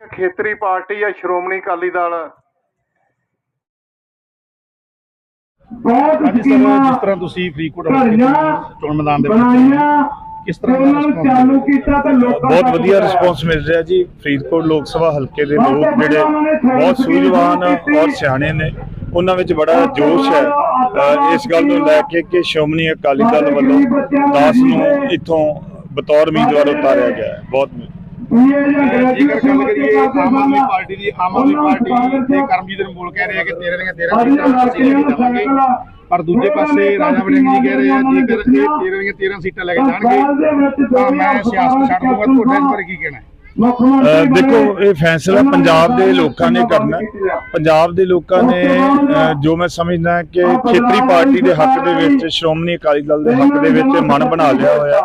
ਖੇਤਰੀ ਪਾਰਟੀ ਹੈ ਸ਼੍ਰੋਮਣੀ ਅਕਾਲੀ ਦਲ। ਬਹੁਤ ਸਰ ਜਿਸ ਤਰ੍ਹਾਂ ਤੁਸੀਂ ਫਰੀਦਕੋਟ ਚੋਣ ਮੈਦਾਨ ਦੇ ਵਿੱਚ ਕਿਸ ਤਰ੍ਹਾਂ ਚਾਲੂ ਕੀਤਾ ਤੇ ਲੋਕਾਂ ਬਹੁਤ ਵਧੀਆ। ਰਿਸਪੌਂਸ ਮਿਲ ਰਿਹਾ ਜੀ। ਫਰੀਦਕੋਟ ਲੋਕ ਸਭਾ ਹਲਕੇ ਦੇ ਲੋਕ ਜਿਹੜੇ ਬਹੁਤ ਸੂਝਵਾਨ ਔਰ ਸਿਆਣੇ ਨੇ ਉਹਨਾਂ ਵਿੱਚ ਬੜਾ ਜੋਸ਼ ਹੈ। ਇਸ ਗੱਲ ਨੂੰ ਲੈ ਕੇ ਕਿ ਸ਼੍ਰੋਮਣੀ ਅਕਾਲੀ ਦਲ ਵੱਲੋਂ ਦਾਸ ਨੂੰ ਇੱਥੋਂ ਬਤੌਰ ਉਮੀਦਵਾਰ ਉਤਾਰਿਆ ਗਿਆ ਹੈ। ਬਹੁਤ ਇਹ ਜਿਹੜਾ ਜੇਕਰ ਕਰੀਏ ਆਮ ਆਦਮੀ ਗ੍ਰੈਜੂਏਸ਼ਨ ਪਾਰਟੀ ਦੀ ਆਮ ਆਦਮੀ ਪਾਰਟੀ ਤੇ ਕਰਮਜੀਤ ਅਨਮੋਲ ਕਹਿ ਰਹੇ ਆ ਕਿ 13 ਦੀਆਂ 13 ਸੀਟਾਂ ਅਸੀਂ ਲੈ ਕੇ ਜਾਵਾਂਗੇ। ਪਰ ਦੂਜੇ ਪਾਸੇ ਰਾਜਾ ਵੜਿੰਗ ਜੀ ਕਹਿ ਰਹੇ ਆ ਜੇਕਰ ਇਹ 13 ਦੀਆਂ 13 ਸੀਟਾਂ ਲੈ ਕੇ ਜਾਣਗੇ। ਤਾਂ ਮੈਂ ਸਿਆਸਤ ਛੱਡ ਦੂੰਗਾ ਤੁਹਾਡਾ ਇਸ ਬਾਰੇ ਕੀ ਕਹਿਣਾ ਹੈ? ਦੇਖੋ ਇਹ ਫੈਸਲਾ ਪੰਜਾਬ ਦੇ ਲੋਕਾਂ ਨੇ ਕਰਨਾ ਹੈ। ਪੰਜਾਬ ਦੇ ਲੋਕਾਂ ਨੇ ਜੋ ਮੈਂ ਸਮਝਦਾ ਹਾਂ ਕਿ ਖੇਤਰੀ ਪਾਰਟੀ ਦੇ ਹੱਕ ਦੇ ਵਿੱਚ ਸ਼੍ਰੋਮਣੀ ਅਕਾਲੀ ਦਲ ਦੇ ਹੱਕ ਦੇ ਵਿੱਚ ਮਨ ਬਣਾ ਲਿਆ ਹੋਇਆ।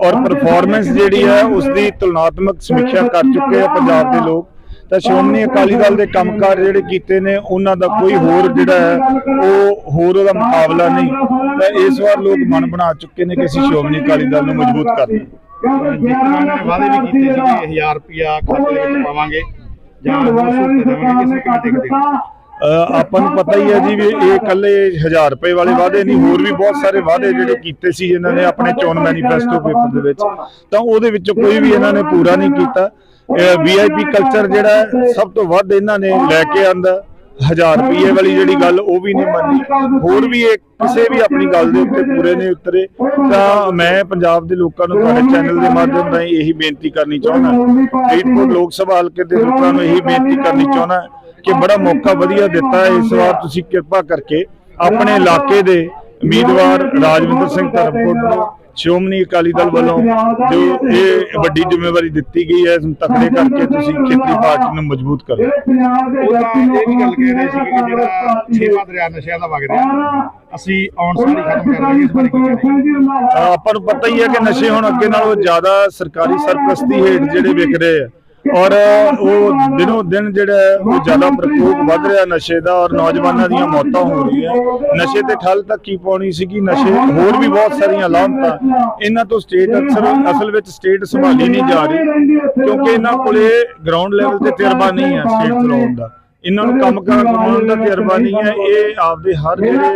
ਔਰ ਪਰਫਾਰਮੈਂਸ ਜਿਹੜੀ ਹੈ ਉਸ ਦੀ ਤੁਲਨਾਤਮਕ ਸਮੀਖਿਆ ਕਰ ਚੁੱਕੇ ਆ ਪੰਜਾਬ ਦੇ ਲੋਕ। ਤਾਂ ਸ਼੍ਰੋਮਣੀ ਅਕਾਲੀ ਦਲ ਦੇ ਕੰਮਕਾਰ ਜਿਹੜੇ ਕੀਤੇ ਨੇ ਉਹਨਾਂ ਦਾ ਕੋਈ ਹੋਰ ਜਿਹੜਾ ਹੈ ਉਹ ਹੋਰ ਉਹਦਾ ਮੁਕਾਬਲਾ ਨਹੀਂ। ਤਾਂ ਇਸ ਵਾਰ ਲੋਕ ਮਨ ਬਣਾ ਚੁੱਕੇ ਨੇ ਕਿ ਅਸੀਂ ਸ਼੍ਰੋਮਣੀ ਅਕਾਲੀ ਦਲ ਨੂੰ ਮਜ਼ਬੂਤ ਕਰਨਾ। ਇਹਨਾਂ ਨੇ ਵਾਅਦੇ ਵੀ ਕੀਤੇ ਸੀ ਕਿ 1000 ਰੁਪਿਆ ਖਾਤੇ ਵਿੱਚ ਪਾਵਾਂਗੇ। ਜਾਂ 200 ਦੇਵਾਂਗੇ ਕਿਸੇ ਹੋ? ਅ, ਆਪਾਂ ਨੂੰ ਪਤਾ ਹੀ ਹੈ ਜੀ ਵੀ ਇਹ ਇਕੱਲੇ 1000 ਰੁਪਏ ਵਾਲੇ ਵਾਅਦੇ ਨਹੀਂ, ਹੋਰ ਵੀ ਬਹੁਤ ਸਾਰੇ ਵਾਅਦੇ ਜਿਹੜੇ ਕੀਤੇ ਸੀ ਇਹਨਾਂ ਨੇ ਆਪਣੇ ਚੋਣ ਮੈਨੀਫੈਸਟੋ ਪੇਪਰ ਦੇ ਵਿੱਚ। ਤਾਂ ਉਹਦੇ ਵਿੱਚੋਂ ਕੋਈ ਵੀ ਇਹਨਾਂ ਨੇ ਪੂਰਾ ਨਹੀਂ ਕੀਤਾ। ਵੀਆਈਪੀ ਕਲਚਰ ਜਿਹੜਾ ਸਭ ਤੋਂ ਵੱਧ ਇਹਨਾਂ ਨੇ ਲੈ ਕੇ ਆਂਦਾ। 1000 ਰੁਪਏ ਵਾਲੀ ਜਿਹੜੀ ਗੱਲ ਉਹ ਵੀ ਨਹੀਂ ਮੰਨੀ। ਹੋਰ ਵੀ ਇਹ ਕਿਸੇ ਵੀ ਆਪਣੀ ਗੱਲ ਦੇ ਉੱਤੇ ਪੂਰੇ ਨਹੀਂ ਉਤਰੇ। ਤਾਂ ਮੈਂ ਪੰਜਾਬ ਦੇ ਲੋਕਾਂ ਨੂੰ ਤੁਹਾਡੇ ਚੈਨਲ ਦੇ ਮਾਧਿਅਮ ਰਾਹੀਂ ਇਹੀ ਬੇਨਤੀ ਕਰਨੀ ਚਾਹੁੰਦਾ। ਫਰੀਦਕੋਟ ਲੋਕ ਸਭਾ ਹਲਕੇ ਦੇ ਲੋਕਾਂ ਨੂੰ ਇਹੀ ਬੇਨਤੀ ਕਰਨੀ ਚਾਹੁੰਦਾ। ਕਿ ਬੜਾ ਮੌਕਾ ਵਧੀਆ ਦਿੱਤਾ ਹੈ ਇਸ ਵਾਰ ਤੁਸੀਂ ਕਿਰਪਾ ਕਰਕੇ ਆਪਣੇ ਇਲਾਕੇ ਦੇ ਉਮੀਦਵਾਰ ਰਾਜਵਿੰਦਰ ਸਿੰਘ ਧਰਮਕੋਟ ਨੂੰ ਸ਼੍ਰੋਮਣੀ ਅਕਾਲੀ ਦਲ ਵੱਲੋਂ ਜੋ ਇਹ ਵੱਡੀ ਜ਼ਿੰਮੇਵਾਰੀ ਦਿੱਤੀ ਗਈ ਹੈ ਇਸ ਨੂੰ ਤਕੜੇ ਕਰਕੇ ਤੁਸੀਂ ਖੇਤਰੀ ਪਾਰਟੀ ਨੂੰ ਮਜ਼ਬੂਤ ਕਰੋ। ਉਹ ਤਾਂ ਇਹ ਵੀ ਗੱਲ ਕਹਿ ਰਹੇ ਸੀ ਕਿ ਜਿਹੜਾ ਛੇਵਾਂ ਦਰਿਆ ਨਸ਼ਿਆਂ ਦਾ ਵਗ ਰਿਹਾ। ਅਸੀਂ ਆਉਣ ਸਾਰੀ ਖਤਮ ਕਰ ਦਾਂਗੇ ਇਸ ਬਾਰੇ ਕੀ ਕਹਿਣਾ ਹੈ? ਅਹ ਆਪਾਂ ਨੂੰ ਪਤਾ ਹੀ ਹੈ ਕਿ ਨਸ਼ੇ ਹੁਣ ਅੱਗੇ ਨਾਲੋਂ ਜ਼ਿਆਦਾ ਸਰਕਾਰੀ ਸਰਪ੍ਰਸਤੀ ਹੇਠ ਜਿਹੜੇ ਵਿਕ ਰਹੇ ਆ। ਔਰ ਉਹ ਦਿਨੋਂ ਦਿਨ ਜਿਹੜਾ ਉਹ ਜ਼ਿਆਦਾ ਪ੍ਰਕੋਪ ਵੱਧ ਰਿਹਾ ਨਸ਼ੇ ਦਾ ਔਰ ਨੌਜਵਾਨਾਂ ਦੀਆਂ ਮੌਤਾਂ ਹੋ ਰਹੀਆਂ। ਨਸ਼ੇ ਤੇ ਠੱਲ ਤੱਕ ਕੀ ਪਾਉਣੀ ਸੀਗੀ? ਨਸ਼ੇ ਹੋਰ ਵੀ ਬਹੁਤ ਸਾਰੀਆਂ ਲਾਮਤਾਂ ਇਹਨਾਂ ਤੋਂ ਸਟੇਟ ਅਕਸਰ ਅਸਲ ਵਿੱਚ ਸਟੇਟ ਸੰਭਾਲੀ ਨਹੀਂ ਜਾ ਰਹੀ ਕਿਉਂਕਿ ਇਹਨਾਂ ਕੋਲੇ ਗਰਾਊਂਡ ਲੈਵਲ ਤੇ ਤਜਰਬਾ ਨਹੀਂ ਹੈ ਸਟੇਟ ਚਲਾਉਣ ਦਾ। ਇਹਨਾਂ ਨੂੰ ਕੰਮ ਕਾਰ ਕਰਵਾਉਣ ਦਾ ਤਜਰਬਾ ਨਹੀਂ ਹੈ। ਇਹ ਆਪਦੇ ਹਰ ਜਿਹੜੇ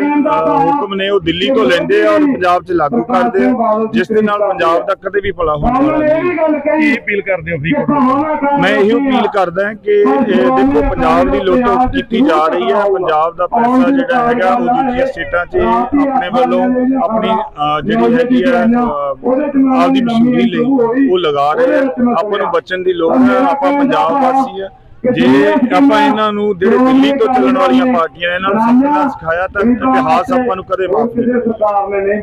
ਹੁਕਮ ਨੇ ਉਹ ਦਿੱਲੀ ਤੋਂ ਲੈਂਦੇ ਆ ਔਰ ਪੰਜਾਬ 'ਚ ਲਾਗੂ ਕਰਦੇ ਆ। ਜਿਸ ਦੇ ਨਾਲ ਪੰਜਾਬ ਦਾ ਕਦੇ ਵੀ ਭਲਾ ਹੋਣ ਵਾਲਾ ਨਹੀਂ ਕੀ ਅਪੀਲ ਕਰਦੇ ਹੋ ਫਰੀਦਕੋਟ? ਮੈਂ ਇਹੋ ਅਪੀਲ ਕਰਦਾ ਹਾਂ ਕਿ ਦੇਖੋ ਪੰਜਾਬ ਦੀ ਲੁੱਟ ਕੀਤੀ ਜਾ ਰਹੀ ਹੈ। ਪੰਜਾਬ ਦਾ ਪੈਸਾ ਜਿਹੜਾ ਹੈਗਾ ਉਹ ਦੂਜੀਆਂ ਸਟੇਟਾਂ 'ਚ ਆਪਣੇ ਵੱਲੋਂ ਆਪਣੀ ਜਿਹੜੀ ਹੈਗੀ ਹੈ ਆਪਦੀ ਮਸ਼ਹੂਰੀ ਲਈ ਉਹ ਲਗਾ ਰਹੇ ਆ। ਆਪਾਂ ਨੂੰ ਬਚਣ ਦੀ ਲੋੜ ਹੈ। ਆਪਾਂ ਪੰਜਾਬ ਵਾਸੀ ਹੈ ਜੇ ਆਪਾਂ ਇਹਨਾਂ ਨੂੰ ਜਿਹੜੇ ਦਿੱਲੀ ਤੋਂ ਚੱਲਣ ਵਾਲੀਆਂ ਪਾਰਟੀਆਂ ਇਹਨਾਂ ਨੂੰ ਸਮਝਣਾ ਸਿਖਾਇਆ ਤਾਂ ਇਤਿਹਾਸ ਆਪਾਂ ਨੂੰ ਕਦੇ ਮਾਫ ਨਹੀਂ। ਸਰਕਾਰ ਨੇ ਨਹੀਂ